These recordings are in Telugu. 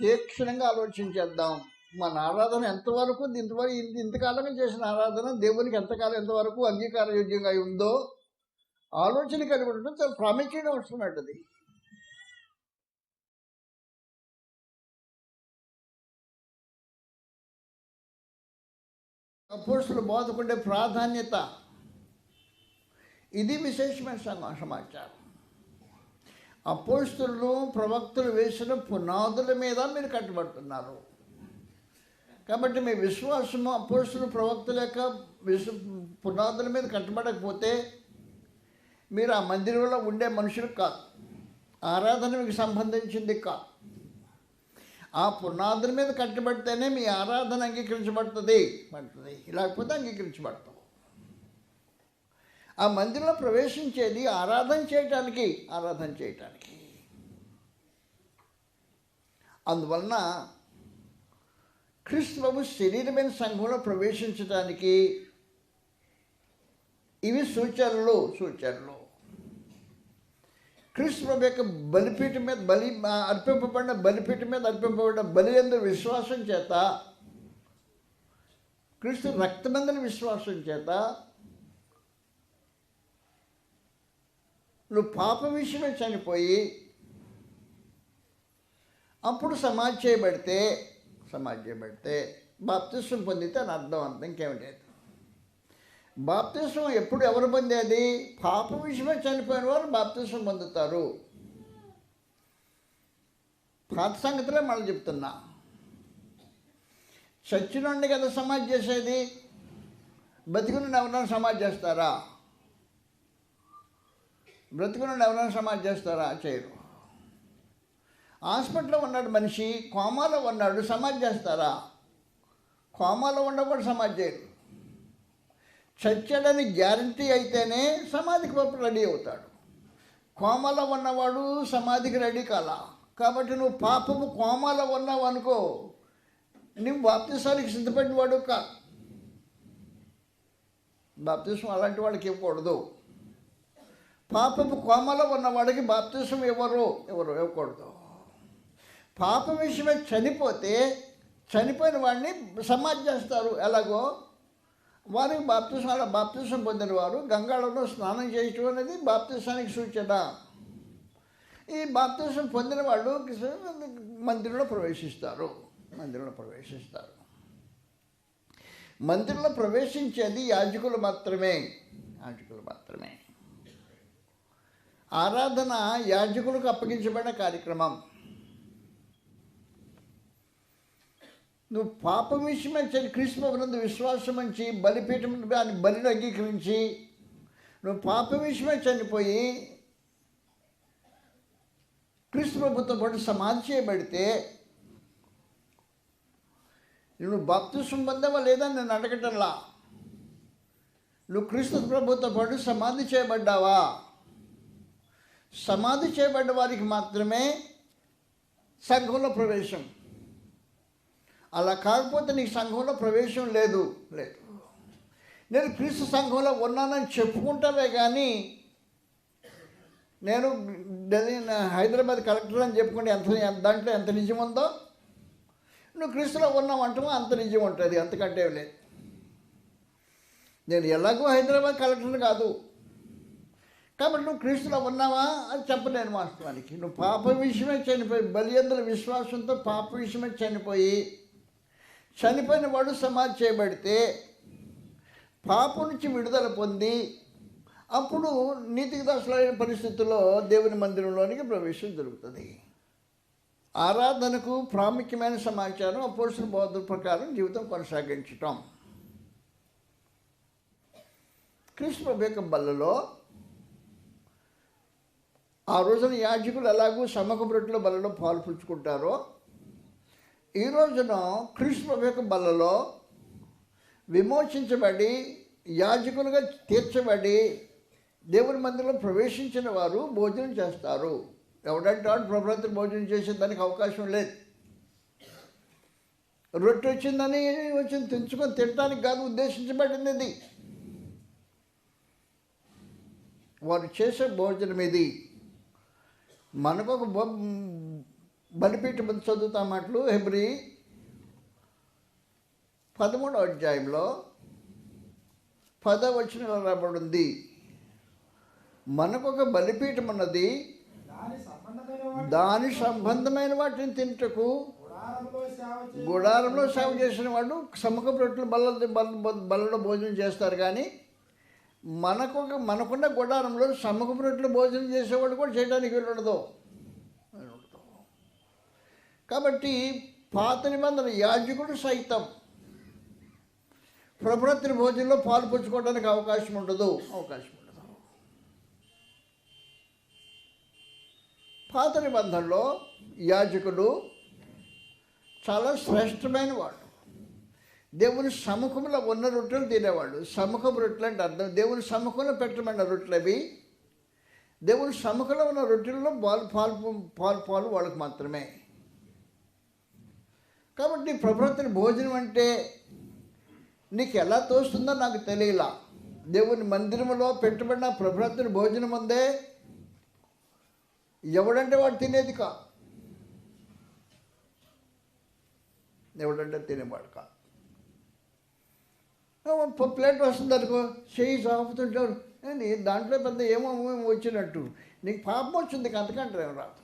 తీక్షణంగా ఆలోచించేద్దాం. మన ఆరాధన ఎంతవరకు ఇంతవరకు ఇంతకాలంగా చేసిన ఆరాధన దేవునికి ఎంతకాలం ఎంతవరకు అంగీకారయోగ్యంగా ఉందో ఆలోచన కలిగి ఉండడం చాలా ప్రాముఖ్యత వస్తున్నట్టుది పురుషులు బోధకుండే ప్రాధాన్యత. ఇది విశేషమైన సమాచారం. అపోస్తులు ప్రవక్తలు వేసిన పునాదుల మీద మీరు కట్టుబడుతున్నారు. కాబట్టి మీ విశ్వాసము అపోస్తులు ప్రవక్తల యొక్క విశ్వ పునాదుల మీద కట్టుబడకపోతే మీరు ఆ మందిరంలో ఉండే మనుషులు కాదు. ఆరాధన మీకు సంబంధించింది కాదు. ఆ పునాదుల మీద కట్టబడితేనే మీ ఆరాధన అంగీకరించబడుతుంది. పడుతుంది లేకపోతే అంగీకరించబడుతుంది ఆ మందిరంలో ప్రవేశించేది ఆరాధన చేయటానికి ఆరాధన చేయటానికి. అందువలన క్రీస్తు శరీరమైన సంఘంలో ప్రవేశించడానికి ఇవి సూచనలు సూచనలు. క్రీస్తు యొక్క బలిపీఠం మీద బలి అర్పింపబడిన బలిపీఠం మీద అర్పింపబడిన బలి ఎందు విశ్వాసం చేత క్రీస్తు రక్తమందని విశ్వాసం చేత నువ్వు పాప విషయమే చనిపోయి అప్పుడు సమాధి చేయబడితే సమాధి చేయబడితే బాప్తిస్వం పొందితే అని అర్థం అంత ఇంకేమి లేదు బాప్తిస్వం ఎప్పుడు ఎవరు పొందేది? పాప విషయమే చనిపోయిన వారు బాప్తిస్వం పొందుతారు. పాత సంగతిలో మళ్ళీ చెప్తున్నా. చచ్చినండి కదా సమాజ్ చేసేది? బతికుని ఎవరైనా సమాజ్ చేస్తారా? బ్రతుకుని ఎవరైనా సమాధి చేస్తారా? చేయరు. హాస్పిటల్లో ఉన్నాడు మనిషి కోమాలో ఉన్నాడు సమాధి చేస్తారా? కోమాలో ఉండకూడదు సమాధి చేయరు. చచ్చాడని గ్యారంటీ అయితేనే సమాధికి పాపం రెడీ అవుతాడు. కోమాలో ఉన్నవాడు సమాధికి రెడీ కాలా. కాబట్టి నువ్వు పాపము కోమాలో ఉన్నావు అనుకో నువ్వు బాప్తిసానికి సిద్ధపడిన వాడు కా బాప్తిసం అలాంటి వాడికి ఇవ్వకూడదు. పాపపు కోమలో ఉన్నవాడికి బాప్తిసం ఎవరు ఎవరు? ఇవ్వకూడదు. పాప విషయమే చనిపోతే చనిపోయిన వాడిని సమాధి చేస్తారు. ఎలాగో? వారికి బాప్తిసం అలా బాప్తిసం పొందిన వారు గంగాళంలో స్నానం చేయటం అనేది బాప్తిసానికి సూచన. ఈ బాప్తిసం పొందిన వాళ్ళు మందిరంలో ప్రవేశిస్తారు. మందిరంలో ప్రవేశిస్తారు. మందిరంలో ప్రవేశించేది యాజకులు మాత్రమే. యాజకులు మాత్రమే. ఆరాధన యాజకులకు అప్పగించబడిన కార్యక్రమం. నువ్వు పాప విషయమే చని క్రీస్తునందు విశ్వాసం ఉంచి బలిపీఠం దాని బలిని అంగీకరించి నువ్వు పాప విషయమే చనిపోయి క్రీస్తు ప్రభుత్వం పాటు సమాధి చేయబడితే నువ్వు భక్తు సంబంధమా లేదా నేను అడగటంలా? నువ్వు క్రీస్తు ప్రభుత్వం పాటు సమాధి చేయబడ్డావా? సమాధి చేయబడ్డ వారికి మాత్రమే సంఘంలో ప్రవేశం. అలా కాకపోతే నీకు సంఘంలో ప్రవేశం లేదు. లేదు. నేను క్రీస్తు సంఘంలో ఉన్నానని చెప్పుకుంటావే కానీ నేను ఢిల్లీ హైదరాబాద్ కలెక్టర్ అని చెప్పుకుంటే ఎంత దాంట్లో ఎంత నిజం ఉందో? నువ్వు క్రీస్తులో ఉన్నావంటామో అంత నిజం ఉంటుంది అంతకంటే లేదు. నేను ఎలాగో హైదరాబాద్ కలెక్టర్ కాదు. కాబట్టి నువ్వు క్రీస్తులో ఉన్నావా? అని చెప్పలేను వాస్తవానికి. నువ్వు పాప విషయమే చనిపోయి బలియందుల విశ్వాసంతో పాప విషయమే చనిపోయి చనిపోయిన వాడు సమాధి చేయబడితే పాప నుంచి విడుదల పొంది అప్పుడు నీతికి దాసులైన పరిస్థితుల్లో దేవుని మందిరంలోనికి ప్రవేశం జరుగుతుంది. ఆరాధనకు ప్రాముఖ్యమైన సమాచారం అపోసిన బోధన ప్రకారం జీవితం కొనసాగించటం. కృష్ణ యొక్క బల్లలో ఆ రోజున యాజకులు ఎలాగూ సమక రొట్టెల బలలో పాలు పుచ్చుకుంటారో ఈ రోజున కృష్ణ యొక్క బలలో విమోచించబడి యాజకులుగా తీర్చబడి దేవుని మందిరంలో ప్రవేశించిన వారు భోజనం చేస్తారు. ఎవడంటే వాడు ప్రభుత్వ భోజనం చేసే దానికి అవకాశం లేదు. రొట్టె వచ్చిందని వచ్చింది తెంచుకొని తినడానికి కాదు ఉద్దేశించబడింది ఇది వారు చేసే భోజనం ఇది. మనకు ఒక బలిపీఠం మీద చదువుతా మాటలు హెబ్రి పదమూడవ అధ్యాయంలో పదవచనంలో రాబడింది. మనకొక బలిపీఠం ఉన్నది. దాని సంబంధమైన వాటిని తింటకు గుడారంలో సేవ చేయ గుడారంలో సేవ చేసిన వాళ్ళు సముఖ రొట్టెలు బల్ల బల్ల బల్లలో భోజనం చేస్తారు కానీ మనకు మనకున్న గుడారంలో సముఖ రొట్టెలు భోజనం చేసేవాడు కూడా చేయడానికి వీలుండదు. కాబట్టి పాత నిబంధన యాజకుడు సైతం ప్రభుత్వ భోజనంలో పాలు పుచ్చుకోవడానికి అవకాశం ఉండదు. అవకాశం ఉండదు. పాత నిబంధనలో యాజకుడు చాలా శ్రేష్టమైన వాడు. దేవుని సముఖంలో ఉన్న రొట్టెలు తినేవాడు సముఖం రొట్టెలు అంటే అర్థం. దేవుని సముఖంలో పెట్టమన్న రొట్టెలు అవి. దేవుని సముఖంలో ఉన్న రొట్టెల్లో పాలు పాలు పాలు పాలు వాళ్ళకి మాత్రమే. కాబట్టి ప్రభుత్వ భోజనం అంటే నీకు ఎలా తోస్తుందో నాకు తెలియలా. దేవుని మందిరంలో పెట్టబడిన ప్రభుత్వ భోజనం ఉందే ఎవడంటే వాడు తినేది కా? ఎవడంటే తినేవాడు కా? ప్లేట్ వస్తుంది అనుకో చేయి సాపుతుంటారు నీ దాంట్లో పెద్ద ఏమో ఏమో వచ్చినట్టు. నీకు పాపం వచ్చింది ఇక అంతకంటే రాదు.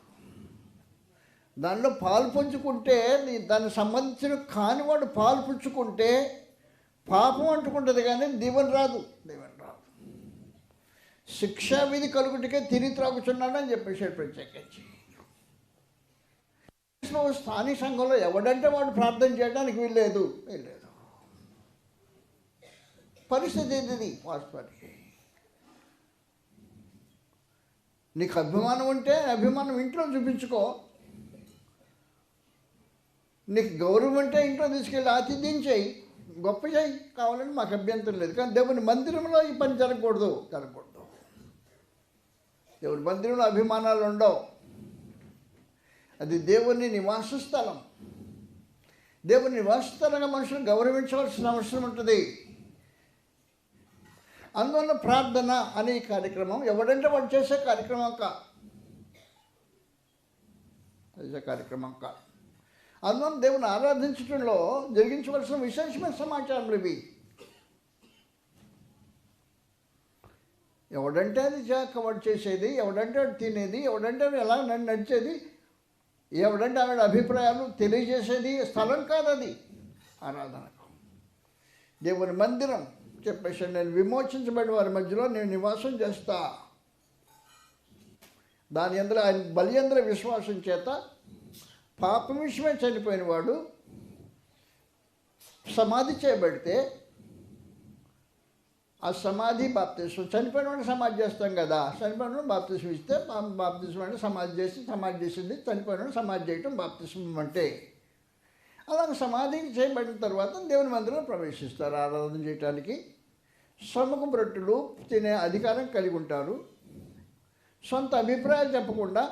దానిలో పాలు పుంజుకుంటే నీ దానికి సంబంధించిన కానివాడు పాలు పుచ్చుకుంటే పాపం అంటుకుంటుంది కానీ దీవెన రాదు. దీవెన రాదు. శిక్షా విధి కలుగుటికే తిని త్రాగుచున్నాడని చెప్పేసాడు ప్రత్యేకించి. స్థానిక సంఘంలో ఎవడంటే వాడు ప్రార్థన చేయడానికి వీల్లేదు. వీల్లేదు. పరిస్థితి ఏంటిది? వాస్తవానికి. నీకు అభిమానం ఉంటే అభిమానం ఇంట్లో చూపించుకో. నీకు గౌరవం అంటే ఇంట్లో తీసుకెళ్ళి ఆతిథ్యం చేయి. గొప్ప చేయి. కావాలని మాకు అభ్యంతరం లేదు. కానీ దేవుని మందిరంలో ఈ పని జరగకూడదు. జరగకూడదు. దేవుని మందిరంలో అభిమానాలు ఉండవు. అది దేవుని నివాస స్థలం. దేవుని నివాస స్థలంగా మనుషులు గౌరవించవలసిన అవసరం ఉంటుంది. అందువల్ల ప్రార్థన అనే కార్యక్రమం ఎవడంటే వాడు చేసే కార్యక్రమం కా. చేసే కార్యక్రమం కా. అందువల్ల దేవుని ఆరాధించడంలో జరిగించవలసిన విశేషమైన సమాచారం ఇవి. ఎవడంటే అది జాక వాడు చేసేది ఎవడంటే వాడు తినేది ఎవడంటే ఎలా నన్ను నడిచేది ఎవడంటే ఆవిడ అభిప్రాయాలు తెలియజేసేది స్థలం కాదు అది ఆరాధనకు. దేవుని మందిరం చెప్పేసి నేను విమోచించబడిన వారి మధ్యలో నేను నివాసం చేస్తా. దాని అందరూ ఆయన బలి విశ్వాసం చేత పాపం విషయమే చనిపోయిన వాడు సమాధి చేయబడితే ఆ సమాధి బాప్తీసం చనిపోయిన వాడిని సమాధి చేస్తాం కదా. చనిపోయిన వాడు బాప్తిసం ఇస్తే బాప్తీసం అంటే సమాధి చేసి సమాధి చేసింది. చనిపోయిన వాడిని సమాధి చేయటం బాప్తీసం అంటే. అలాగే సమాధి చేయబడిన తర్వాత దేవుని మందిరంలో ప్రవేశిస్తారు ఆరాధన చేయటానికి. సముఖం రొట్టెలు తినే అధికారం కలిగి ఉంటారు సొంత అభిప్రాయాలు చెప్పకుండా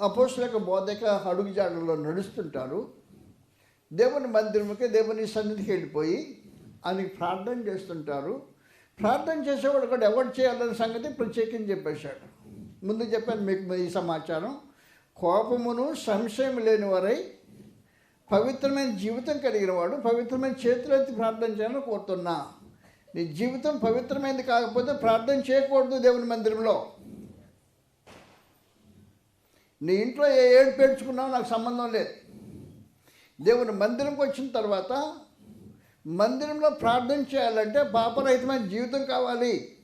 అపోసులకు బోధక అడుగుజాడల్లో నడుస్తుంటారు. దేవుని మందిరముకి దేవుని సన్నిధికి వెళ్ళిపోయి అని ప్రార్థన చేస్తుంటారు. ప్రార్థన చేసేవాడు కూడా ఎవరు చేయాలనే సంగతి ప్రత్యేకించి చెప్పేశాడు. ముందు చెప్పాను మీకు ఈ సమాచారం. కోపమును సంశయం లేని వారై పవిత్రమైన జీవితం కలిగిన వాడు పవిత్రమైన చేతులెత్తి ప్రార్థన చేయాలని కోరుతున్నా. నీ జీవితం పవిత్రమైంది కాకపోతే ప్రార్థన చేయకూడదు దేవుని మందిరంలో. నీ ఇంట్లో ఏ ఏడు పేర్చుకున్నావు నాకు సంబంధం లేదు. దేవుని మందిరంకి వచ్చిన తర్వాత మందిరంలో ప్రార్థన చేయాలంటే పాపరహితమైన జీవితం కావాలి.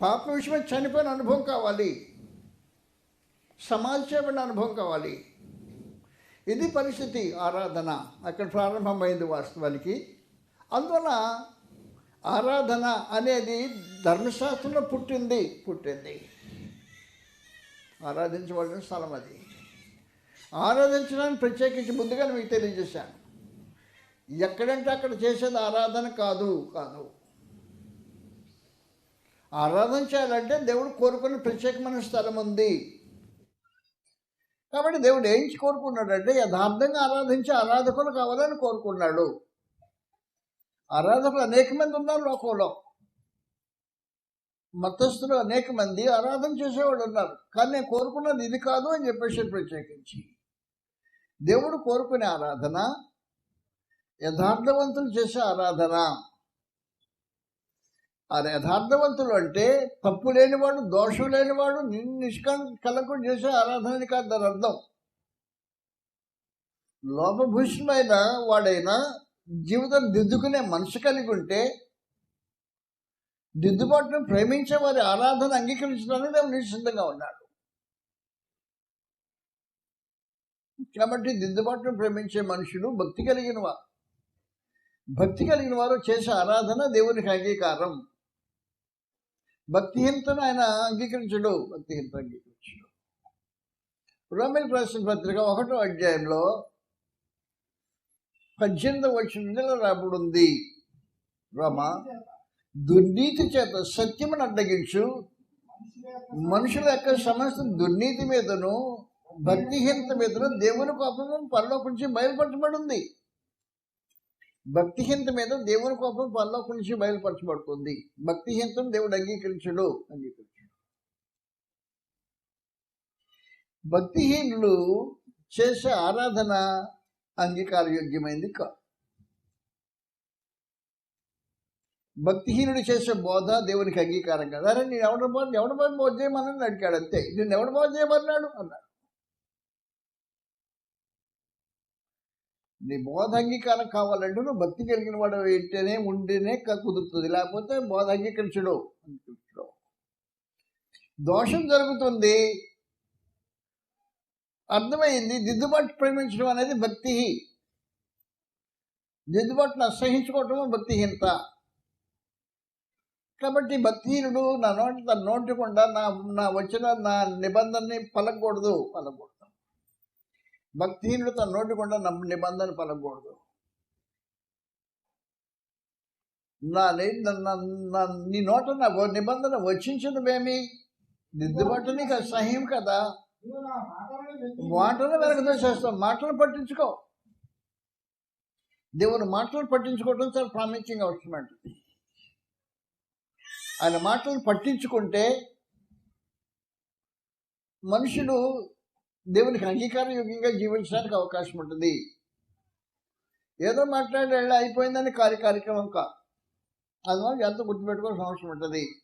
పాప విషయమై చనిపోయిన అనుభవం కావాలి. సమాజ చేయబడిన అనుభవం కావాలి. ఇది పరిస్థితి ఆరాధన. అక్కడ ప్రారంభమైంది వాస్తవానికి. అందువల్ల ఆరాధన అనేది ధర్మశాస్త్రంలో పుట్టింది. పుట్టింది. ఆరాధించవలసిన స్థలం అది. ఆరాధించడానికి ప్రత్యేకించి ముందుగా మీకు తెలియజేశాను. ఎక్కడంటే అక్కడ చేసేది ఆరాధన కాదు కాదు. ఆరాధన చేయాలంటే దేవుడు కోరుకునే ప్రత్యేకమైన స్థలం ఉంది. కాబట్టి దేవుడు ఏం కోరుకున్నాడంటే యథార్థంగా ఆరాధించే ఆరాధకులు కావాలని కోరుకున్నాడు. ఆరాధకులు అనేక మంది ఉన్నారు లోకంలో. మతస్థులు అనేక మంది ఆరాధన చేసేవాళ్ళు ఉన్నారు. కానీ నేను కోరుకున్నది ఇది కాదు అని చెప్పేసి ప్రత్యేకించి. దేవుడు కోరుకునే ఆరాధన యథార్థవంతులు చేసే ఆరాధన. అది యథార్థవంతులు అంటే తప్పు లేనివాడు దోషం లేనివాడు నిన్ను నిష్కలకుడు చేసే ఆరాధన కాదు దాని అర్థం. లోపభూషణమైన వాడైనా జీవితం దిద్దుకునే మనసు కలిగి ఉంటే దిద్దుబాటును ప్రేమించే వారి ఆరాధన అంగీకరించడానికి దేవుడు నిశ్చితంగా ఉన్నాడు. కాబట్టి దిద్దుబాటును ప్రేమించే మనుషులు భక్తి కలిగిన వారు భక్తి కలిగిన వారు చేసే ఆరాధన దేవునికి అంగీకారం. భక్తిహీనతను ఆయన అంగీకరించడు భక్తిహీనత అంగీకరించడు. రోమిల్ రాసిన పత్రిక ఒకటో అధ్యాయంలో పద్దెనిమిది వచ్చిన రాబడింది రమ దుర్నీతి చేత సత్యమును అడ్డగించు మనుషుల యొక్క సమస్త దుర్నీతి మీదను భక్తిహీనత మీదను దేవుని కోపము పరలోకించి బయలుపరచబడింది. భక్తిహీనత మీద దేవుని కోపం పరలోకి నుంచి బయలుపరచబడుతుంది. భక్తిహీనతను దేవుడు అంగీకరించడు అంగీకరించడు. భక్తిహీనులు చేసే ఆరాధన అంగీకారయోగ్యమైంది కాదు భక్తిహీనుడు చేసే బోధ దేవునికి అంగీకారం కదా. అరే నేను ఎవడ బోధ ఎవడ బోధ బోధ చేయమన్నాడు అడిగాడు. అంతే. నేను ఎవడ బోధ చేయమన్నాడు? అన్నాడు. నీ బోధ అంగీకారం కావాలంటే నువ్వు భక్తి కలిగిన వాడు ఏంటనే ఉంటేనే క- కుదురుతుంది. లేకపోతే బోధ అంగీకరించడు అంగీకరించడు దోషం జరుగుతుంది. అర్థమైంది? దిద్దుబాటు ప్రేమించడం అనేది భక్తి దిద్దుబాటును అసహించుకోవటము భక్తిహీనత. కాబట్టి భక్తిహీనుడు నా నోటి తన నోటికుండా నా నా వచ్చిన నా నిబంధనని పలకూడదు పలకూడదు భక్తిహీనుడు తన నోటికుండా నా నిబంధన పలకూడదు నా నీ నోట నా నిబంధన వచ్చించడమేమి దిద్దుబాటు నీకు సహ్యం కదా. మాటలు వెనకతో చేస్తాం మాటలు పట్టించుకో. దేవుని మాటలు పట్టించుకోవడం చాలా ప్రాముఖ్యంగా అవసరమంట ఆయన మాటలు పట్టించుకుంటే మనుషులు దేవునికి అంగీకారయోగ్యంగా జీవించడానికి అవకాశం ఉంటుంది. ఏదో మాట్లాడి వెళ్ళి అయిపోయిందని కార్య కార్యక్రమం కా. అందువల్ల ఎంత గుర్తుపెట్టుకోవాల్సిన అవసరం ఉంటుంది.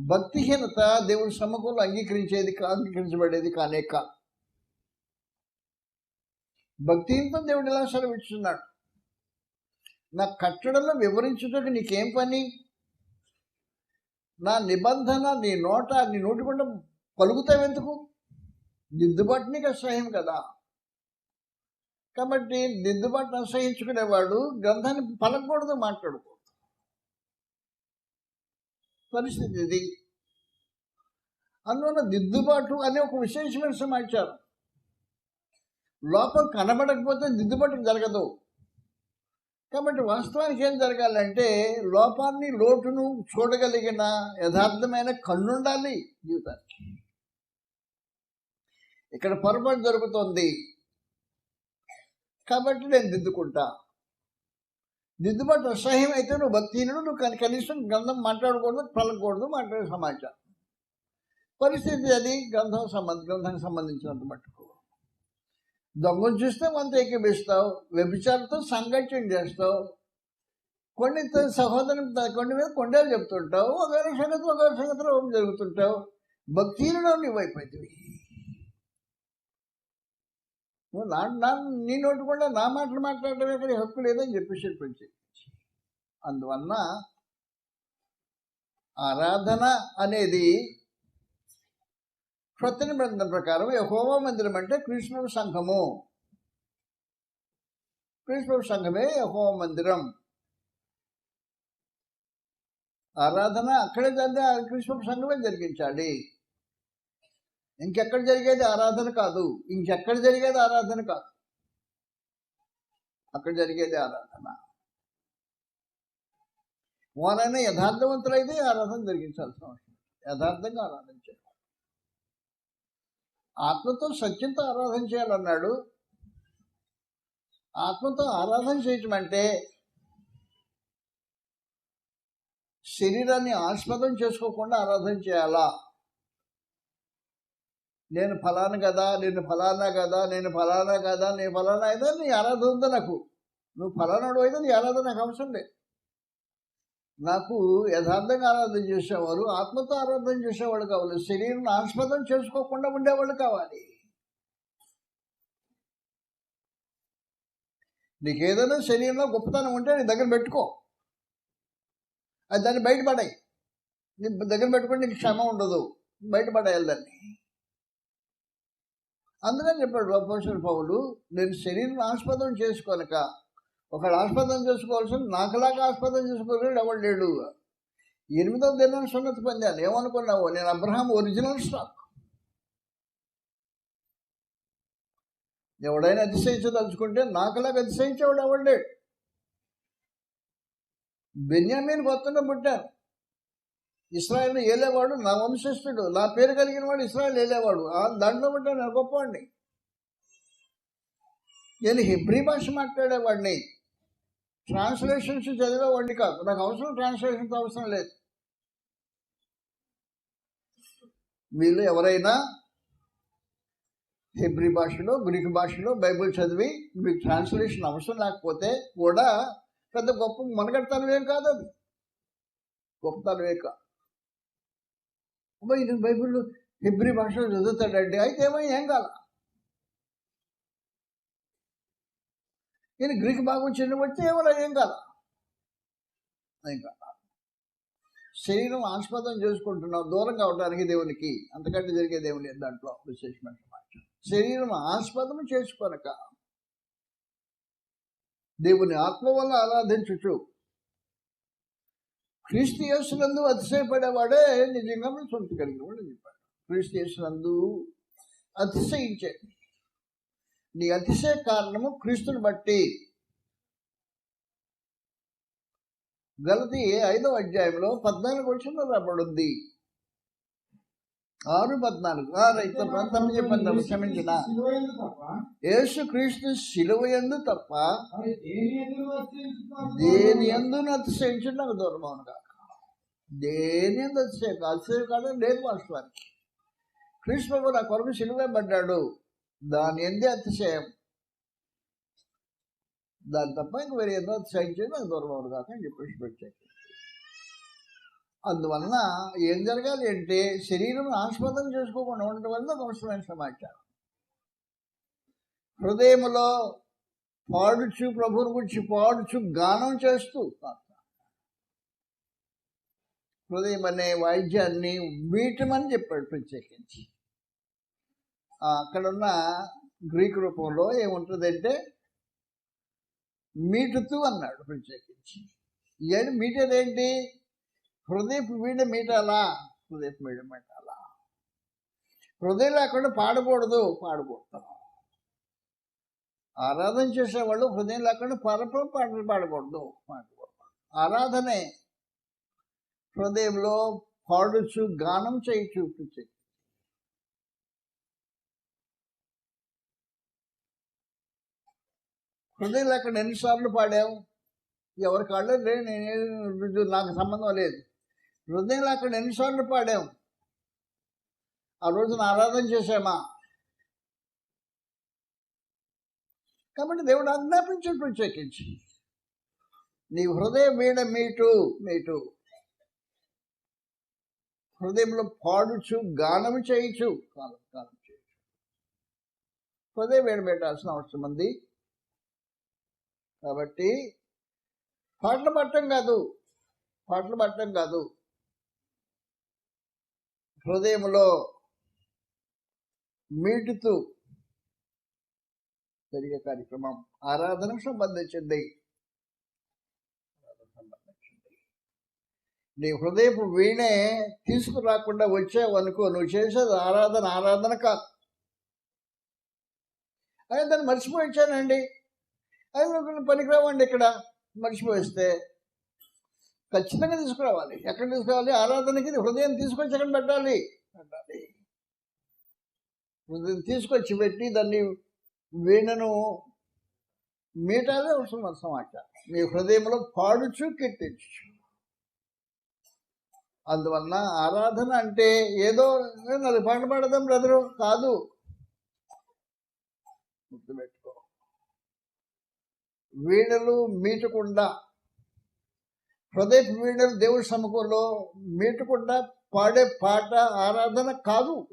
భక్తిహీనత దేవుని సమ్మకంలో అంగీకరించేది కా- అంగీకరించబడేది కానే కా. భక్తిహీనత దేవుడు ఎలా సెలవిస్తున్నాడు నా కట్టడంలో వివరించుటకు నీకేం పని? నా నిబంధన నీ నోట నీ నోటి గుండా పలుకుతావెందుకు? దిద్దుబాటు అసహ్యం కదా. కాబట్టి దిద్దుబాటును అసహించుకునేవాడు గ్రంథాన్ని పలకూడదు మాట్లాడకూడదు. పరిస్థితి ఇది. అందువల్ల దిద్దుబాటు అనే ఒక విశేషమైన సమాచారం. లోపం కనబడకపోతే దిద్దుబాటు జరగదు. కాబట్టి వాస్తవానికి ఏం జరగాలంటే లోపాన్ని లోటును చూడగలిగిన యథార్థమైన కన్నుండాలి జీవితానికి. ఇక్కడ పొరపాటు దొరుకుతుంది కాబట్టి నేను దిద్దుకుంటా. దిద్దుబాటు అసహ్యం అయితే నువ్వు భక్తిహీనుడు నువ్వు కనీసం గ్రంథం మాట్లాడకూడదు పలకూడదు మాట్లాడే సమాచారం. పరిస్థితి అది గ్రంథం సంబంధ గ్రంథానికి సంబంధించినంత మట్టుకు. దొంగను చూస్తే వంత ఎక్కిపిస్తావు వ్యభిచారంతో సంఘటన చేస్తావు. కొన్ని సహోదరం కొన్ని మీద కొండలు చెప్తుంటావు ఒకరి సంగతి ఒకరి సంగతిలో జరుగుతుంటావు? భక్తిహీనుడు నువ్వు అయిపోతుంది నువ్వు నా నా నీ నోటి కూడా నా మాటలు మాట్లాడటం ఎక్కడ హక్కు లేదని చెప్పేసి ప్రత్యేకించి అందువలన ఆరాధన అనేది కొత్త నిబంధన ప్రకారం యహోవా మందిరం అంటే కృష్ణుడు సంఘము. కృష్ణ సంఘమే యహోవా మందిరం. ఆరాధన అక్కడే జరిగే కృష్ణ సంఘమే జరిగించాలి. ఇంకెక్కడ జరిగేది ఆరాధన కాదు. ఇంకెక్కడ జరిగేది ఆరాధన కాదు. అక్కడ జరిగేది ఆరాధన. వారైనా యథార్థవంతులైతే ఆరాధన జరిగించాల్సిన అవసరం యథార్థంగా ఆరాధన చేయాలి. ఆత్మతో సత్యంతో ఆరాధన చేయాలన్నాడు. ఆత్మతో ఆరాధన చేయటం అంటే శరీరాన్ని ఆస్పదం చేసుకోకుండా ఆరాధన చేయాలా? నేను ఫలానా కదా నేను ఫలానా కదా నేను ఫలానా కదా నేను ఫలానా అయితే నీ ఆరాధన ఉందా నాకు? నువ్వు ఫలానాడు అయితే నీ ఆరాధన నాకు అవసరం లేదు. నాకు యథార్థంగా ఆరాధన చేసేవారు ఆత్మతో ఆరాధన చేసేవాళ్ళు కావాలి శరీరం ఆస్పదం చేసుకోకుండా ఉండేవాళ్ళు కావాలి. నీకు ఏదైనా శరీరంలో గొప్పతనం ఉంటే నీ దగ్గర పెట్టుకో. అది దాన్ని బయటపడాయి. నీ దగ్గర పెట్టుకుంటే నీకు క్షమ ఉండదు. బయటపడేయాలి దాన్ని. అందుకని చెప్పాడు అపోసల పౌలు నేను శరీరం ఆస్పదం చేసుకోనక ఒకడు ఆస్పదం చేసుకోవాల్సిన నాకులాగా ఆస్పదం చేసుకోలేడు ఎవడు లేడు. ఎనిమిదో దినం సున్నతి పొందాను. ఏమనుకున్నావు? నేను అబ్రహాం ఒరిజినల్ స్టాక్ ఎవడైనా అతిశయించదలుచుకుంటే నాకులాగా అతిశయించేవాడు ఎవడు లేడు. బెన్యామీన్ కొత్తగా పుట్టారు. ఇస్రాయల్ని ఏలేవాడు? నా వంశస్థుడు. నా పేరు కలిగిన వాడు ఇస్రాయల్ ఏలేవాడు. ఆ దాంట్లో పుట్టాను నేను గొప్పవాడిని. నేను హిబ్రీ భాష మాట్లాడేవాడిని. ట్రాన్స్లేషన్స్ చదివేవాడిని కాదు. నాకు అవసరం ట్రాన్స్లేషన్స్ అవసరం లేదు. వీళ్ళు ఎవరైనా హిబ్రీ భాషలో గ్రీక్ భాషలో బైబిల్ చదివి మీకు ట్రాన్స్లేషన్ అవసరం లేకపోతే కూడా పెద్ద గొప్ప మనగడతనమేం కాదు అది. గొప్పతనమే కాదు. అబ్బాయి ఇది బైబిల్ హిబ్రి భాషలో చదువుతాడంటే అయితే ఏమైనా ఏం కాల ఈయన గ్రీక్ భాగం చిన్నబడితే ఏమైనా ఏం కాల ఏం కాల శరీరం ఆస్పదం చేసుకుంటున్నాం దూరంగా అవడానికి దేవునికి. అంతకంటే జరిగే దేవుని లేదు దాంట్లో విశేషమైన సమాచారం. శరీరం ఆస్పదం చేసుకోనక దేవుని ఆత్మ వల్ల ఆరాధించుచు క్రీస్తు యేసునందు అతిశయపడేవాడే నిజంగా మీ సొంత కలిగిన వాడు అని చెప్పాడు. క్రీస్తు యేసునందు అతిశయించే నీ అతిశయ కారణము క్రీస్తుని బట్టి. గలతి ఐదవ అధ్యాయంలో పద్నాలుగు వచ్చిన రాబడింది. ఆరు పద్నాలుగు. రైతు పంతొమ్మిది చెప్పండి క్షమించిన? యేసు క్రీస్తు శిలువ ఎందు తప్ప. దేని ఎదురు అతిశయించుతారు? నాకు దూరం అవును కాక. దేని ఎందు అతిశయం అతిశయం కాదు లేదు వాస్తవానికి కృష్ణ నా కొరకు సిలువేయబడ్డాడు దాని ఎందే అతిశయం? దాని తప్ప ఇంక వేరే ఎంతో అతిశయించేది నాకు దూరం అవును కాక అని చెప్పేసి పెట్టాడు. అందువలన ఏం జరగాలి అంటే శరీరం ఆస్పదం చేసుకోకుండా ఉండటం వల్ల అవసరమైన సమాచారం హృదయములో పాడుచు ప్రభుని గురించి పాడుచు గానం చేస్తూ హృదయం అనే వాయిద్యాన్ని వీటమని చెప్పాడు ప్రత్యేకించి. అక్కడున్న గ్రీక్ రూపంలో ఏముంటుందంటే మీటుతూ అన్నాడు ప్రత్యేకించి. ఏది మీటేదేంటి? హృదయపు వీడ మీటాలా? హృదయపు వీడ మీటాలా. హృదయం లేకుండా పాడకూడదు పాడుకుంటాం ఆరాధన చేసేవాళ్ళు హృదయం లేకుండా పరప పాటలు పాడకూడదు. ఆరాధనే హృదయంలో పాడుచు గానం చేయి చూపించి. హృదయం లేకుండా ఎన్నిసార్లు పాడావు? ఎవరి కాళ్ళు లేదు నాకు సంబంధం లేదు. హృదయం లేకుండా ఎన్నిసార్లు పాడాం ఆ రోజున ఆరాధన చేసామా కాబట్టి దేవుడు ఆజ్ఞాపించి ప్రత్యేకించి నీ హృదయం వీణ మీటు మీటు. హృదయంలో పాడుచు గానం చేయించు. గానం గానం చేయొచ్చు హృదయం వీణ పెట్టాల్సిన అవసరం ఉంది. కాబట్టి పాటలు పట్టడం కాదు. పాటలు పట్టడం కాదు. హృదయంలో మీటుతూ జరిగే కార్యక్రమం. ఆరాధనకు సంబంధించింది. నీ హృదయపు వీణే తీసుకురాకుండా వచ్చావనుకో నువ్వు చేసేది ఆరాధన ఆరాధన కాదు. అదే దాన్ని మర్చిపోయి వచ్చానండి అది పనికిరావండి ఇక్కడ. మర్చిపోయిస్తే ఖచ్చితంగా తీసుకురావాలి. ఎక్కడ తీసుకురావాలి? ఆరాధనకి హృదయం తీసుకొచ్చి ఎక్కడ పెట్టాలి? పెట్టాలి. హృదయం తీసుకొచ్చి పెట్టి దాన్ని వీణను మీటాలే అవసరం సమాచారం. మీ హృదయంలో పాడుచు కీర్తించు అందువలన ఆరాధన అంటే ఏదో అది పాట పాడదాం బ్రదరు కాదు. గుర్తుపెట్టుకో. వీణలు మీటకుండా హృదయ వీణలు దేవుడి సముఖంలో మీటకుండా పాడే పాట ఆరాధన కాదు.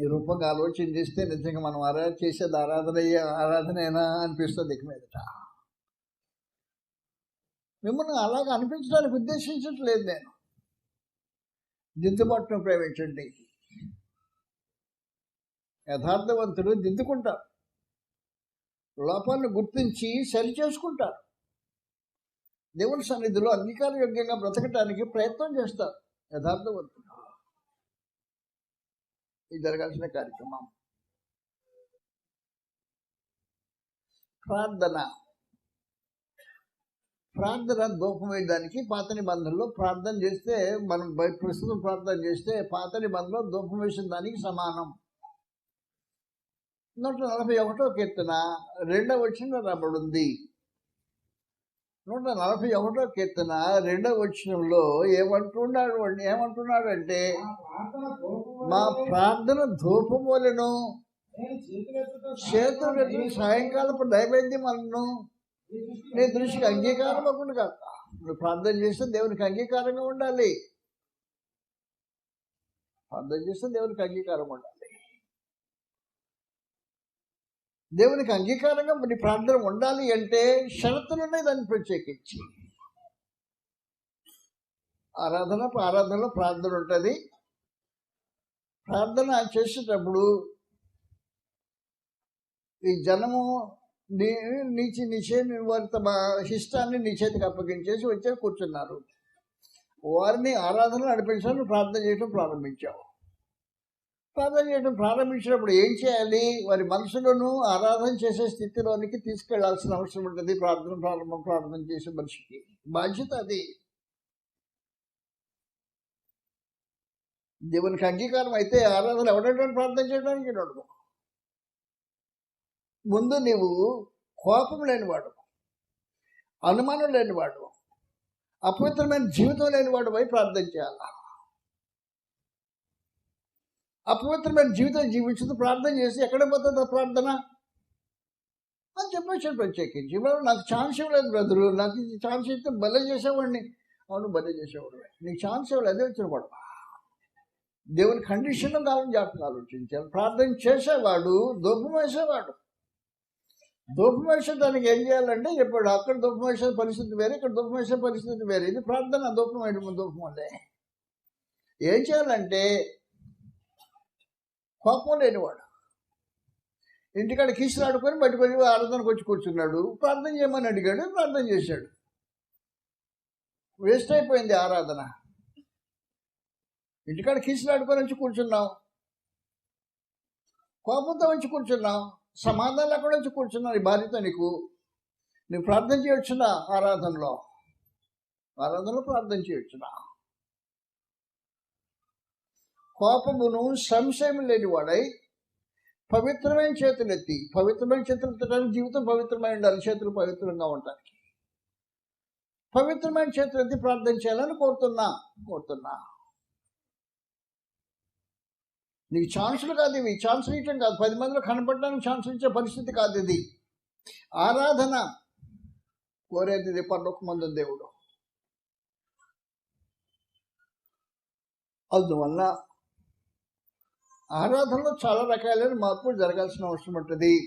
ఈ రూపంగా ఆలోచన చేస్తే నిజంగా మనం ఆరాధన చేసేది ఆరాధన అయ్యే ఆరాధనేనా అనిపిస్తుంది ఇక మీదట. మిమ్మల్ని అలాగ అనిపించడానికి ఉద్దేశించట్లేదు నేను. దిద్దుబాటును ప్రేమించండి యథార్థవంతుడు దిద్దుకుంటారు. లోపాలను గుర్తించి సరి చేసుకుంటారు. దేవుని సన్నిధిలో అంగీకారయోగ్యంగా బ్రతకటానికి ప్రయత్నం చేస్తారు యథార్థవంతుడు. ఇది జరగాల్సిన కార్యక్రమం. ప్రార్థన. ప్రార్థన దూపం వేయడానికి పాత నిబంధనలో ప్రార్థన చేస్తే మనం ప్రస్తుతం ప్రార్థన చేస్తే పాత నిబంధనలో దూపం వేసిన దానికి సమానం. నూట నలభై ఒకటో కీర్తన రెండవ వచ్చిన రాబడింది నూట నలభై ఒకటో కీర్తన రెండవ వచనంలో ఏమంటున్నాడు ఏమంటున్నాడు అంటే మా ప్రార్థన ధూపము వలెను చేతులు సాయంకాలపు నైవేద్యములను ఈ నీ దృష్టికి అంగీకారం అవ్వకుండా కాక నువ్వు ప్రార్థన చేస్తే దేవునికి అంగీకారంగా ఉండాలి. ప్రార్థన చేస్తే దేవునికి అంగీకారం ఉండాలి. దేవునికి అంగీకారంగా నీ ప్రార్థన ఉండాలి అంటే షరతులు దాన్ని ప్రత్యేకించి. ఆరాధన ఆరాధనలో ప్రార్థన ఉంటుంది. ప్రార్థన చేసేటప్పుడు ఈ జనము నీ నీచి నిషేధ వారి తమ ఇష్టాన్ని నీ చేతికి అప్పగించేసి వచ్చి కూర్చున్నారు. వారిని ఆరాధన నడిపించాలని ప్రార్థన చేయడం ప్రారంభించావు. ప్రార్థన చేయడం ప్రారంభించినప్పుడు ఏం చేయాలి? వారి మనసులను ఆరాధన చేసే స్థితిలోనికి తీసుకెళ్ళాల్సిన అవసరం ఉంటుంది. ప్రార్థన ప్రారంభం ప్రార్థన చేసే మనిషికి. బాధ్యత అది. దేవునికి అంగీకారం అయితే ఆరాధన ఎవడంటే ప్రార్థన చేయడానికి నడుము. ముందు నీవు కోపం లేనివాడు అనుమానం లేనివాడు అపవిత్రమైన జీవితం లేనివాడు పోయి ప్రార్థన చేయాలా? అపవిత్రమైన జీవితం జీవించదు ప్రార్థన చేసి ఎక్కడ పోతుంది ప్రార్థన? అని చెప్పేసి ప్రత్యేకించి. ఇప్పుడు నాకు ఛాన్స్ ఇవ్వలేదు బ్రదరు నాకు ఛాన్స్ ఇస్తే భలే చేసేవాడిని. అవును భలే చేసేవాడు నీకు ఛాన్స్ ఇవ్వలేదు అదే వచ్చిన దేవుని కండిషన్ కావాలని జాగ్రత్తగా ఆలోచించాను ప్రార్థన చేసేవాడు దూపం వేసేవాడు. దూపం వేసే దానికి ఏం చేయాలంటే చెప్పాడు అక్కడ ధూపం వేసే పరిస్థితి వేరే ఇక్కడ ధూపం వేసే పరిస్థితి వేరే. ఇది ప్రార్థన ధూపం వేయడం ధూపం అంటే ఏం చేయాలంటే కోపం లేనివాడు. ఇంటికాడ కీసులు ఆడుకొని బయటకు వచ్చి ఆరాధనకు వచ్చి కూర్చున్నాడు. ప్రార్థన చేయమని అడిగాడు ప్రార్థన చేశాడు. వేస్ట్ అయిపోయింది ఆరాధన. ఇంటికాడ కీసులు ఆడుకొని వచ్చి కూర్చున్నాం. కోపంతో వచ్చి కూర్చున్నాం. సమాధానం లేకుండా వచ్చి కూర్చున్నావు నీ భార్యతో నీకు. నువ్వు ప్రార్థన చేయొచ్చునా ఆరాధనలో? ఆరాధనలో ప్రార్థన చేయొచ్చున్నా కోపమును సంశయం లేని వాడై పవిత్రమైన చేతులెత్తి పవిత్రమైన చేతులు ఎత్తడానికి జీవితం పవిత్రమై ఉండాలి చేతులు పవిత్రంగా ఉండటానికి. పవిత్రమైన చేతులు ఎత్తి ప్రార్థన చేయాలని కోరుతున్నా కోరుతున్నా. నీకు ఛాన్సులు కాదు ఇవి ఛాన్సులు ఇవ్వటం కాదు. పది మందిలో కనపడడానికి ఛాన్సులు ఇచ్చే పరిస్థితి కాదు ఇది. ఆరాధన కోరేది ఇది పర్లోక మందు దేవుడు. అందువల్ల ఆరాధనలో చాలా రకాలైన మార్పులు జరగాల్సిన అవసరం ఉంటుంది.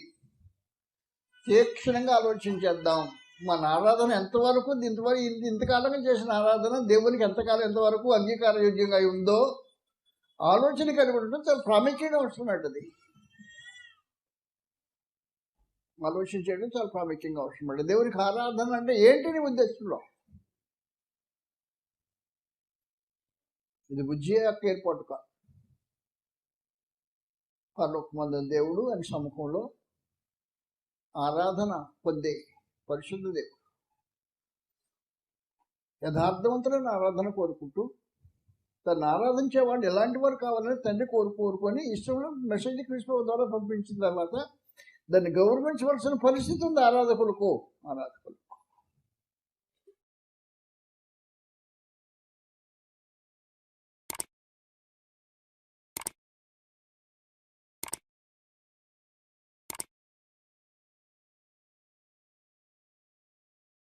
తీక్షణంగా ఆలోచించేద్దాం? మన ఆరాధన ఎంతవరకు ఇంతవరకు ఇంత ఇంతకాలంగా చేసిన ఆరాధన దేవునికి ఎంతకాలం ఎంతవరకు అంగీకారయోగ్యంగా ఉందో ఆలోచన కలిగి ఉండడం చాలా ప్రాముఖ్యమైన అవసరం ఉంటుంది. చేయడం చాలా ప్రాముఖ్యంగా అవసరం ఉంటుంది. దేవునికి ఆరాధన అంటే ఏంటి నీ ఉద్దేశంలో? ఇది బుద్ధి యొక్క ఏర్పాటు కాదు పరలోకమందు దేవుడు అని సముఖంలో ఆరాధన పొందే పరిశుద్ధ దేవుడు. యథార్థవంతులను ఆరాధన కోరుకుంటూ తను ఆరాధించే వాళ్ళు ఎలాంటి వారు కావాలని తండ్రి కోరు కోరుకొని ఇష్టంలో మెసేజ్ క్రిస్మ ద్వారా పంపించిన తర్వాత దాన్ని గౌరవించవలసిన పరిస్థితి ఉంది ఆరాధకులకు ఆరాధకులు